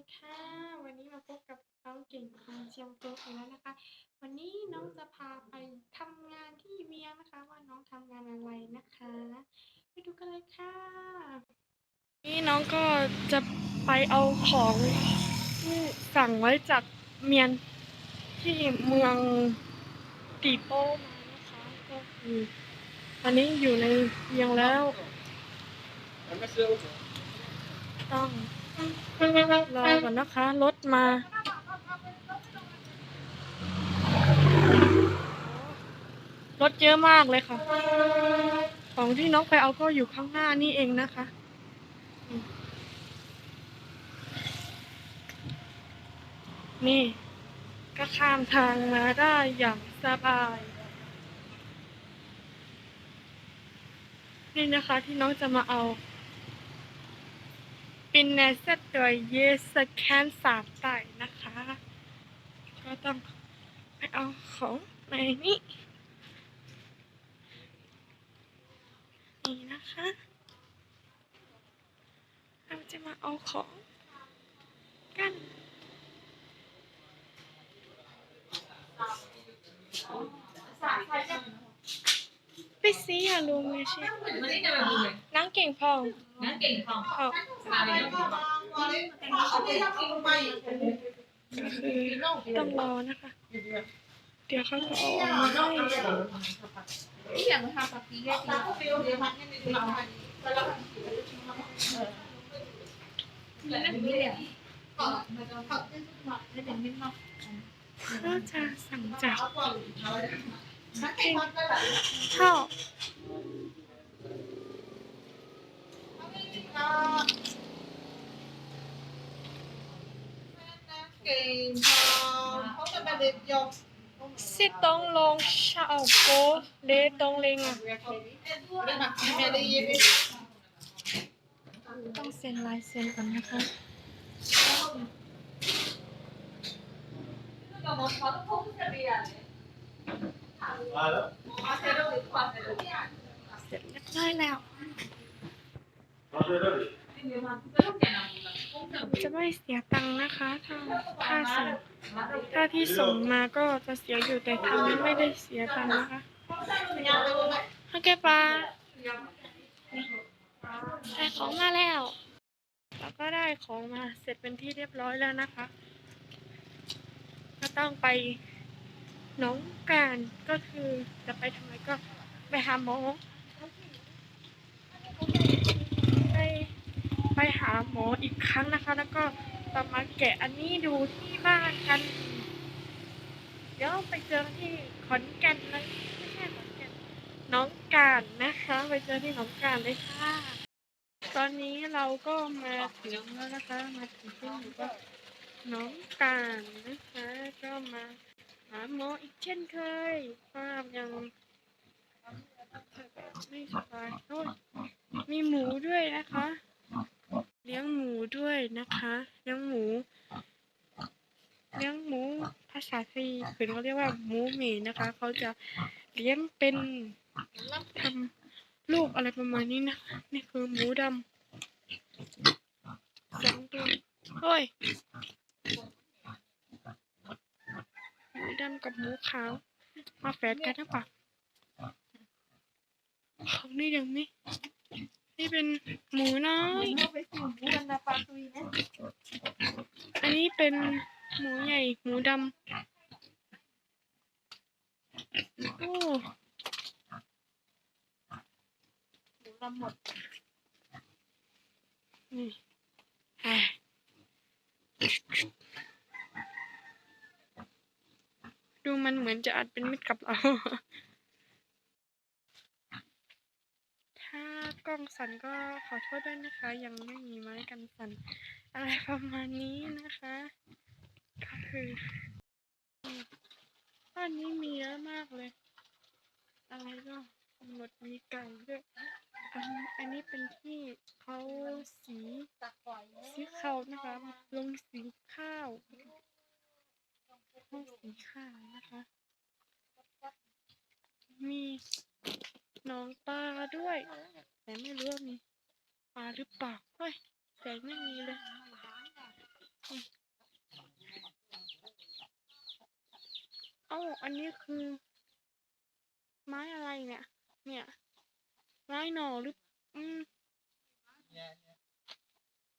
ดีค่ะ วันนี้มาพบกับน้องเก่งของเชียงตุงอีกแล้วนะคะ วันนี้น้องจะพาไปทำงานที่เวียงนะคะ ว่าน้องทำงานอะไรนะคะ ไปดูกันเลยค่ะ นี่น้องก็จะไปเอาของที่สั่งไว้จากเมียนที่เมืองตีโป้มานะคะก็คือตอนนี้อยู่ในเวียงแล้วต้อง รอก่อนนะคะรถมา รถเยอะมากเลยค่ะ ของที่น้องไปเอาก็อยู่ข้างหน้านี่เองนะคะนี่ก็ข้ามทางมาได้อย่างสบาย นี่นะคะที่น้องจะมาเอา เป็นเนสตัวเยสแคนสามไต่นะคะ ก็ต้องไปเอาของในนี้นี่นะคะ เราจะมาเอาของกัน ไปซีอะลุงไม่ใช่นั่งเก่งพองงั้นเก่งพอพองก็คือต้องรอนะคะ เดี๋ยวเขาจะเอาออกมาให้พ่อย่างทำปฏิเสธนั่นนี่เลยไม่เป็นไม่ชอบก็จะสั่งจาก ข้าสิต้องลงชาวโกเลต้องเลงอะต้องเซ็นลายเซ็นก่อนนะคะเสร็จเรียบร้อยแล้วจะไม่เสียตังค์นะคะ ถ้าถ้าส่งถ้าที่ส่งมาก็จะเสียอยู่แต่ทางนี้ไม่ได้เสียตังค์นะคะโอเคปะได้ของมาแล้วแล้วก็ได้ของมาเสร็จเป็นที่เรียบร้อยแล้วนะคะ ก็ต้องไปห น้องการก็คือจะไปทำไมก็ไปหาหมอ ไปไปหาหมออีกครั้งนะคะ แล้วก็จะมาแกะอันนี้ดูที่บ้านกัน เดี๋ยวไปเจอที่ขอนแก่นเลยไม่ใช่ขอนแก่นน้องการนะคะ ไปเจอที่น้องการเลยค่ะตอนนี้เราก็มาถึงแล้วนะคะ มาถึงที่หมู่บ้านน้องการนะคะก็มา หาหมออีกเช่นเคยภาพยังไม่สบายโอ้ยมีหมูด้วยนะคะ เลี้ยงหมูด้วยนะคะเลี้ยงหมู เลี้ยงหมูภาษาซีคือเขาเรียกว่าหมูหมีนะคะเขาจะเลี้ยงเป็นทำลูกอะไรประมาณนี้นะคะนี่คือหมูดำสองตัวเฮ้ยหมู ดำกับหมูขาว มาแฝดกันหรือเปล่าของนี่อยังไม่นี่เป็นหมูน้อยอันนี้เป็นหมูใหญ่ หมูดำโอ้หมูลำหมดนี่อะดู มันเหมือนจะอาจเป็นมิตรกับเรา ถ้ากล้องสั่นก็ขอโทษด้วยนะคะ ยังไม่มีไม้กันสั่น อะไรประมาณนี้นะคะ ก็คืออืมบ้านนี้มีเยอะมากเลย อะไรก็กำหนดมีไก่ด้วยอันอันนี้เป็นที่เขาสีสีขาวนะคะ ลงสีข้าว ลงสีข้านะคะ มีน้องปลาด้วย แต่ไม่รู้ว่ามีปลาหรือเปล่าเฮ้ยแสงไม่มีเลยเอ้าอันนี้คือ ไม้อะไรเนี่ย เนี่ย ไม้หน่อหรืออืม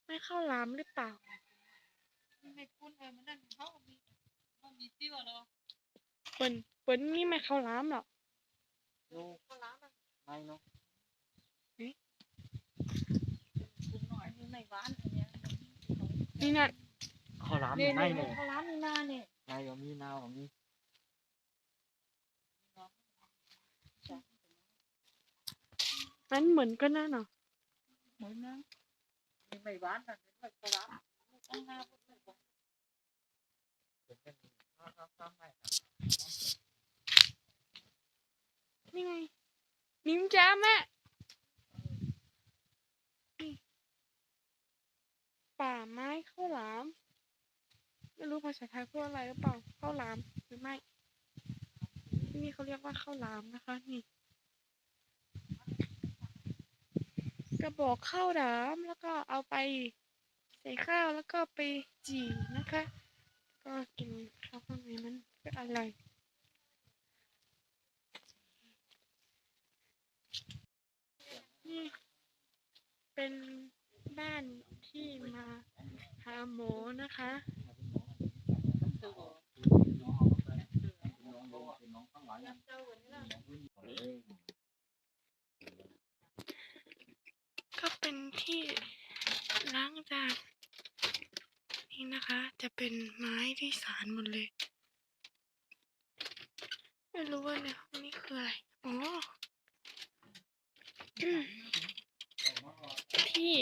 ไม่เข้าลามหรือเปล่าไม่คุ้นเลยมันนั่นเขามี เหรอเปิ้นเปิ้นนี่ไม่เข้าหลามหรอกเขาล้างมันไม่เนาะคุ้นหน่อยนี่ไม่หวานอันเนี้ยนี่น่ะข้าวหลามเนี่ยไม่เนี่ยเนี่ยเขาล้างนี่นาเนี่ยนายก็มีนาวก็มีนั้นเหมือนกันนะเนาะเหมือนนะนี่ไม่หวานแต่ไม่เขาล้างต้องหน้าพูดไม่หวา นี่ไง นิ้มจ้าแม่ป่าไม้ข้าวหลาม ไม่รู้ภาษาไทยพูดอะไรหรือเปล่าข้าวหลามหรือไม่ที่นี่เขาเรียกว่าข้าวหลามนะคะ นี่กระบอกข้าวหลามแล้วก็เอาไปใส่ข้าวแล้วก็ไปจี่นะคะ ก็กิน นมันก็อร่อยนี่เป็นบ้านที่มาหาหมอนะคะก็เป็นที่ล้างจานนี่นะคะ จะเป็นไม้ที่สารหมดเลย ไม่รู้ว่าในห้องนี้คืออะไร อ๋อ ที่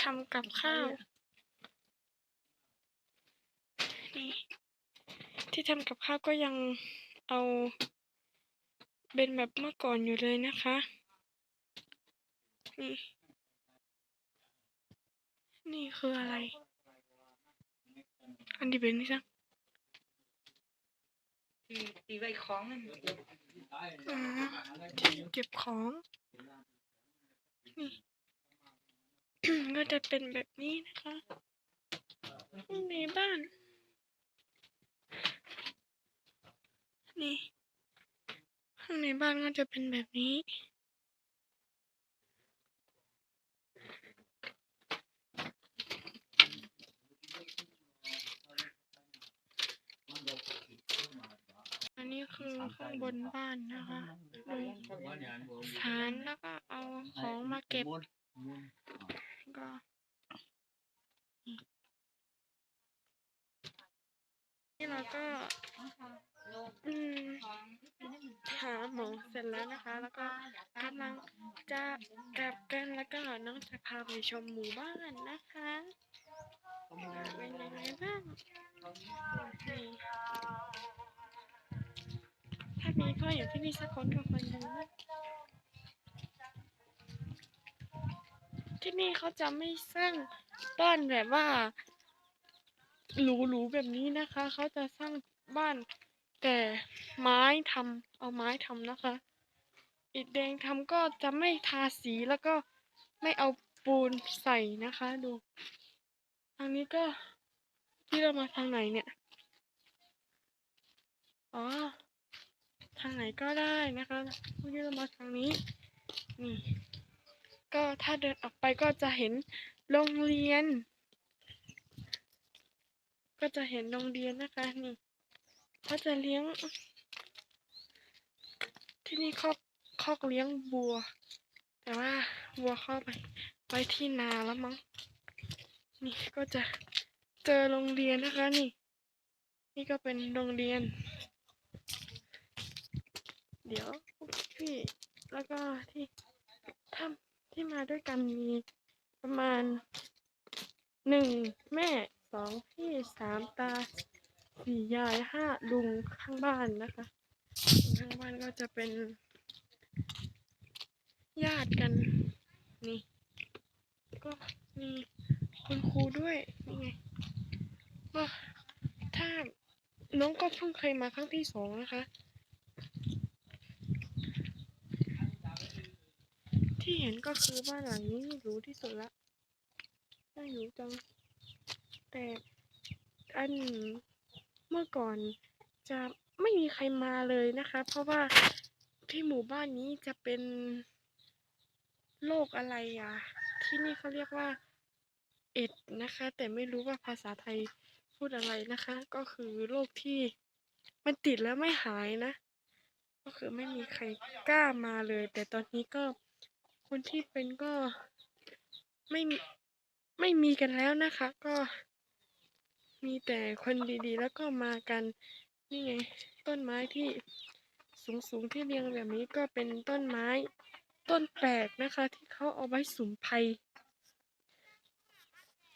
ทำกับข้าว นี่ ที่ทำกับข้าวก็ยังเอาเป็นแบบเมื่อก่อนอยู่เลยนะคะ นี่ นี่คืออะไร อันนี้เป็นนี่ซัง ตีตีไว้ของนั่นอ๋อที่เก็บของ นี่ ก็จะเป็นแบบนี้นะคะข้างในบ้าน นี่ ข้างในบ้านก็จะเป็นแบบนี้ อันนี้คือ ข้างบนบ้านนะคะดูฐานแล้วก็เอาของมาเก็บก็นี่เราก็อืมหาหมอเสร็จแล้วนะคะ แล้วก็กำลังจะกลับกันแล้วก็น้องจะพาไปชมหมู่บ้านนะคะเป็นยังไงบ้างนี่ พ่ออยู่ที่นี่สักคนก็ควรดูนะที่นี่เขาจะไม่สร้างบ้านแบบว่าหรูๆแบบนี้นะคะ เขาจะสร้างบ้านแต่ไม้ทำเอาไม้ทำนะคะ อิฐแดงทำก็จะไม่ทาสีแล้วก็ไม่เอาปูนใส่นะคะดู ทางนี้ก็ที่เรามาทางไหนเนี่ย อ๋อ ทางไหนก็ได้นะคะที่เรามาทางนี้ นี่ ก็ถ้าเดินออกไปก็จะเห็นโรงเรียน ก็จะเห็นโรงเรียนนะคะนี่เขาจะเลี้ยง ที่นี่คอกคอกเลี้ยงบัว แต่ว่าวัวเข้าไปไว้ที่นาแล้วมั้งนี่ก็จะเจอโรงเรียนนะคะนี่ นี่ก็เป็นโรงเรียน เดี๋ยวพี่แล้วก็ที่ทำที่มาด้วยกันมีประมาณหนึ่งแม่สองพี่สามตาสี่ยายห้าลุงข้างบ้านนะคะข้างบ้านก็จะเป็นญาติกันนี่ ก็มีคุณครูด้วยนี่ไงก็ถ้าน้องก็เพิ่งเคยมาครั้งที่สองนะคะ ที่เห็นก็คือบ้านหลังนี้หรูที่สุดละน่าอยู่จัง แต่อันเมื่อก่อนจะไม่มีใครมาเลยนะคะ เพราะว่าที่หมู่บ้านนี้จะเป็นโรคอะไรอะ ที่นี่เขาเรียกว่าเอ็ดนะคะ แต่ไม่รู้ว่าภาษาไทยพูดอะไรนะคะ ก็คือโรคที่มันติดแล้วไม่หายนะ ก็คือไม่มีใครกล้ามาเลย แต่ตอนนี้ก็ คนที่เป็นก็ไม่ไม่มีกันแล้วนะคะ ก็มีแต่คนดีๆ แล้วก็มากัน นี่ไง ต้นไม้ที่สูงๆที่เรียงแบบนี้ก็เป็นต้นไม้ต้นแปลกนะคะ ที่เขาเอาไว้สุมภัย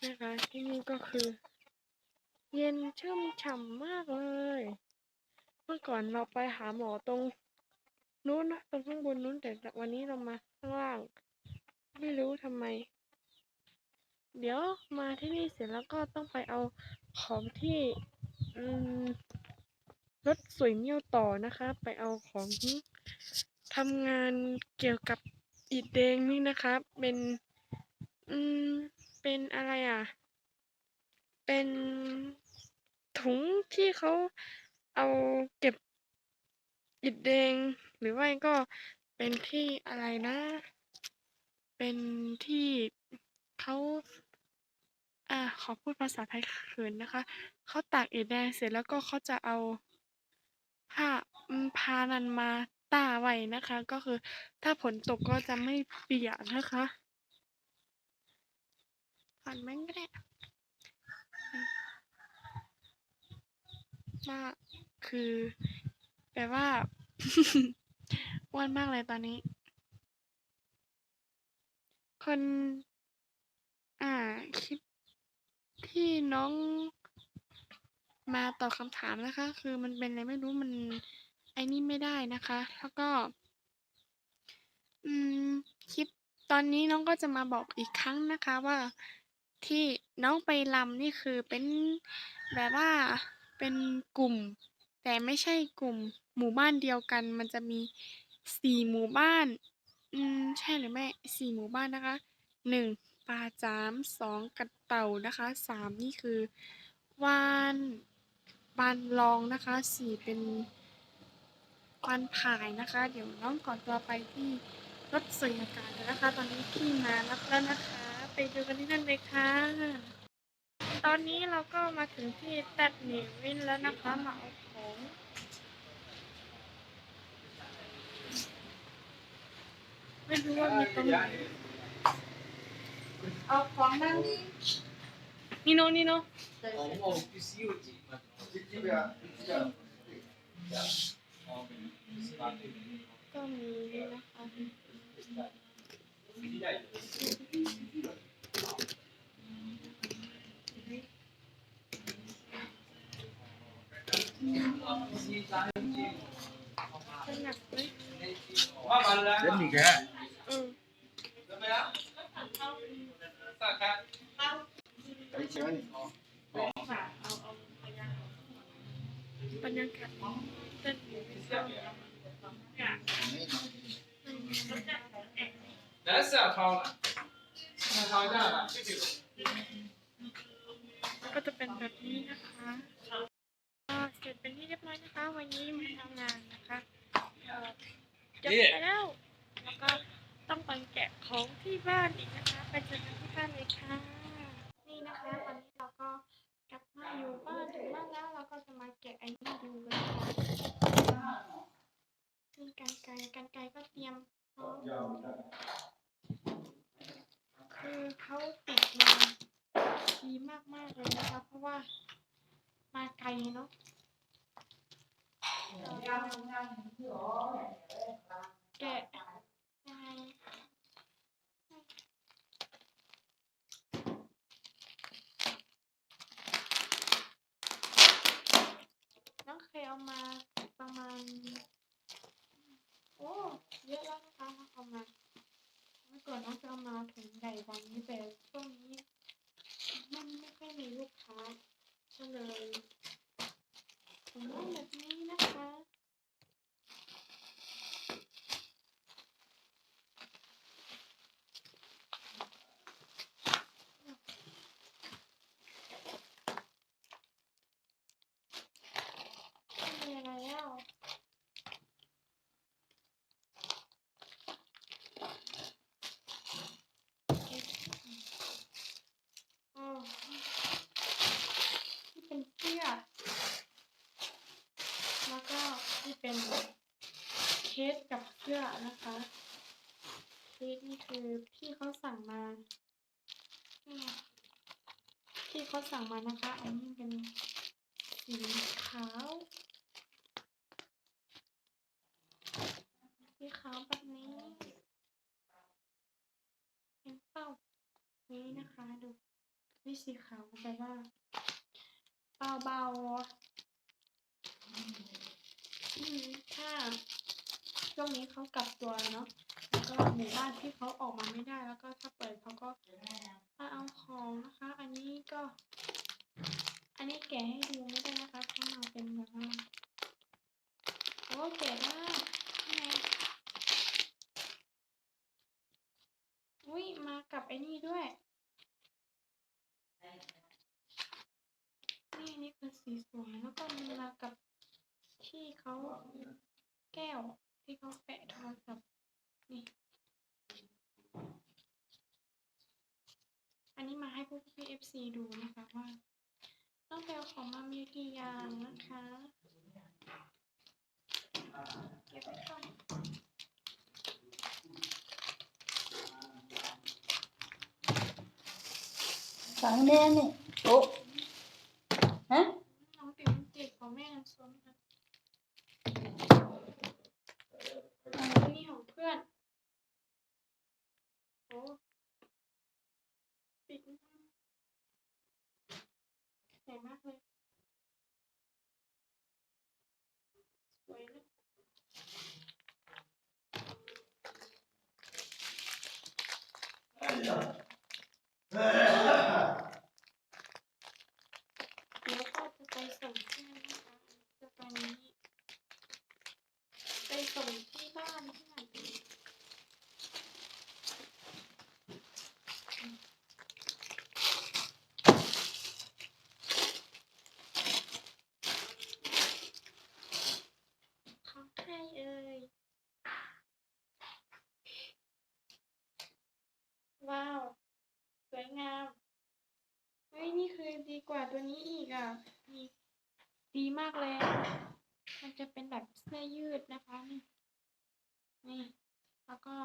นะคะ ที่นี่ก็คือ เย็นชุ่มฉ่ำมากเลย เมื่อก่อนเราไปหาหมอตรงนู้นนะตรงข้างบนนู้นแต่วันนี้เรามา ข้างล่าง ไม่รู้ทำไม เดี๋ยวมาที่นี่เสร็จแล้วก็ต้องไปเอาของที่รถสวยเมี่ยวต่อนะคะ ไปเอาของทำงานเกี่ยวกับอิฐแดงนี่นะคะเป็น อืม เป็นอะไรอะ เป็นถุงที่เขาเอาเก็บอิฐแดง หรือว่าก็ เป็นที่อะไรนะ เป็นที่เขาอ่าขอพูดภาษาไทยเขินนะคะ เขาตากอิฐแดงเสร็จแล้วก็เขาจะเอาผ้าพานันมาตาไว้นะคะ ก็คือถ้าฝนตกก็จะไม่เปียกนะคะผ่านแม่งก็ได้ว่าคือแปลว่า อ้วนมากเลยตอนนี้ คน อ่าคลิปที่น้องมาตอบคำถามนะคะ คือมันเป็นอะไรไม่รู้มันไอ้นี่ไม่ได้นะคะ แล้วก็ อืมคลิปตอนนี้น้องก็จะมาบอกอีกครั้งนะคะว่าที่น้องไปรำนี่คือเป็นแบบว่าเป็นกลุ่ม แต่ไม่ใช่กลุ่มหมู่บ้านเดียวกัน มันจะมี สี่หมู่บ้าน อืม ใช่หรือไม่สี่หมู่บ้านนะคะหนึ่งปลาจามสองกระเต่านะคะสามนี่คือวานบานรองนะคะสี่เป็นวานผายนะคะ เดี๋ยวน้องขอนตัวไปที่รถสวยอากาศแล้วนะคะ ตอนนี้พี่มารับแล้วนะคะ ไปดูกันที่นั่นเลยค่ะ ตอนนี้เราก็มาถึงที่ตัดหนีวินแล้วนะคะมาเอาของ ไม่รู้ว่ามีตรงไหนเอาของนั่งนี่โนนี่โนก็มีนะคะเป็นหนักไหม Đến gì kìa? อืม Đấy, chị ơi. บรรยากาศเต้นหนีวินก็ That's a tall. Nó tall ra là cái điều. ก็จะเป็นแบบนี้นะคะก็เสร็จเป็นที่เรียบร้อยนะคะ วันนี้มาทำงานนะคะเอ่อจะไปแล้ว แล้วก็ ต้องไปแกะของที่บ้านอีกนะคะ ไปเจอกันที่บ้านเลยค่ะ นี่นะคะตอนนี้เราก็กลับมาอยู่บ้านถึงบ้านแล้วเราก็จะมาแกะไอ้นี่ดูกันค่ะซึ่งกันไกรกันไกรก็เตรียมพร้อมคือเขาติดมาดีมากๆเลยนะคะ เพราะว่ามาไกลเนาะแกะยังไงน้องเคยเอามาประมาณ โอ้ เยอะแล้วนะคะน้องเอามา เมื่อก่อนน้องจะเอามาถุงใหญ่กว่านี้แต่ช่วงนี้มันไม่ค่อยมีลูกค้าก็เลยถุงน้อยแบบนี้นะคะ นี่คือพี่เขาสั่งมาพี่เขาสั่งมานะคะ อันนี้เป็นสีขาวสีขาวแบบนี้เห็นเป้านี้นะคะดูวิสีขาวแบบว่าเบาๆอืมถ้า ช่วงนี้เขากลับตัวเนาะแล้วก็หมู่บ้านที่เขาออกมาไม่ได้แล้วก็ถ้าเปิดเขาก็มาเอาของนะคะ อันนี้ก็ อันนี้แกะให้ดูไม่ได้นะคะเพราะมาเป็นแบบว่าโอ้แกะได้ข้างในอุ้ยมากับไอ้นี่ด้วยนี่นี่คือสีสวยแล้วก็มันมากับที่เขาแก้ว ที่เขาแปะโทรศัพท์นี่อันนี้มาให้พวกพี่เอฟซีดูนะคะว่าต้องไปเอาของมามีกี่อย่างนะคะเก็บไว้ก่อนฝังแน่นี่โอ้ฮะ น้องติ๋วเจ็บของแม่น้ำส้มค่ะอันนี้ของเพื่อน โอ้ปิดมากใหญ่มากเลย สวยเลยเดี๋ยวก็จะไปส่งที่นั่นนะคะจะตอนนี้ ไปส่งที่บ้านเพื่อน ของใครเอ่ย ว้าว สวยงาม เฮ้ย นี่คือดีกว่าตัวนี้อีกอะ นี่ ดีมากเลย มันจะเป็นแบบเสื้อยืดนะคะนี่นี่แล้วก็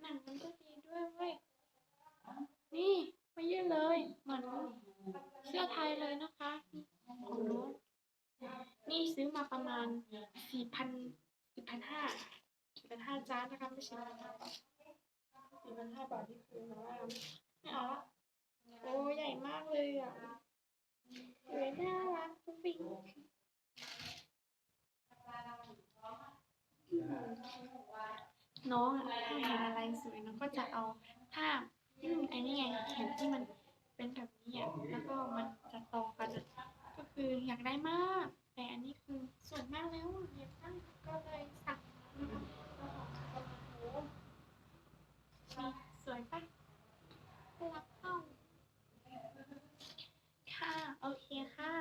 หนังมันก็ดีด้วยเว้ย นี่ไม่ยืดเลย เหมือนเสื้อไทยเลยนะคะของนู้นนี่ซื้อมาประมาณสี่พันสี่พันห้าสี่พันห้าจ้านะคะไม่ใช่สี่พันห้าบาทที่คือมาว่าไม่เอาละโอ้ใหญ่มากเลยอะ สวยน่ารักทุกปิงน้องอะถ้าเห็นอะไรสวยน้องก็จะเอาถ้าอืมไอ้นี่ไงเห็นที่มันเป็นแบบนี้อะแล้วก็มันจะตรงกันก็คืออยากได้มาก แต่อันนี้คือสวยมากแล้วอะอยากได้ก็เลยสั่งนะคะสวยปะรักเข้าค่ะ โอเคค่ะ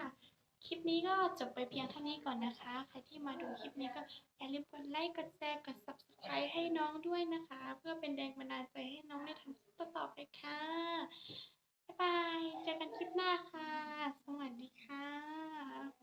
คลิปนี้ก็จบไปเพียงเท่านี้ก่อนนะคะ ใครที่มาดูคลิปนี้ก็อย่าลืมกดไลค์ กดแชร์ กด subscribe ให้น้องด้วยนะคะ เพื่อเป็นแรงบันดาลใจให้น้องได้ทำคลิปต่อไปค่ะ บ๊ายบาย เจอกันคลิปหน้าค่ะ สวัสดีค่ะ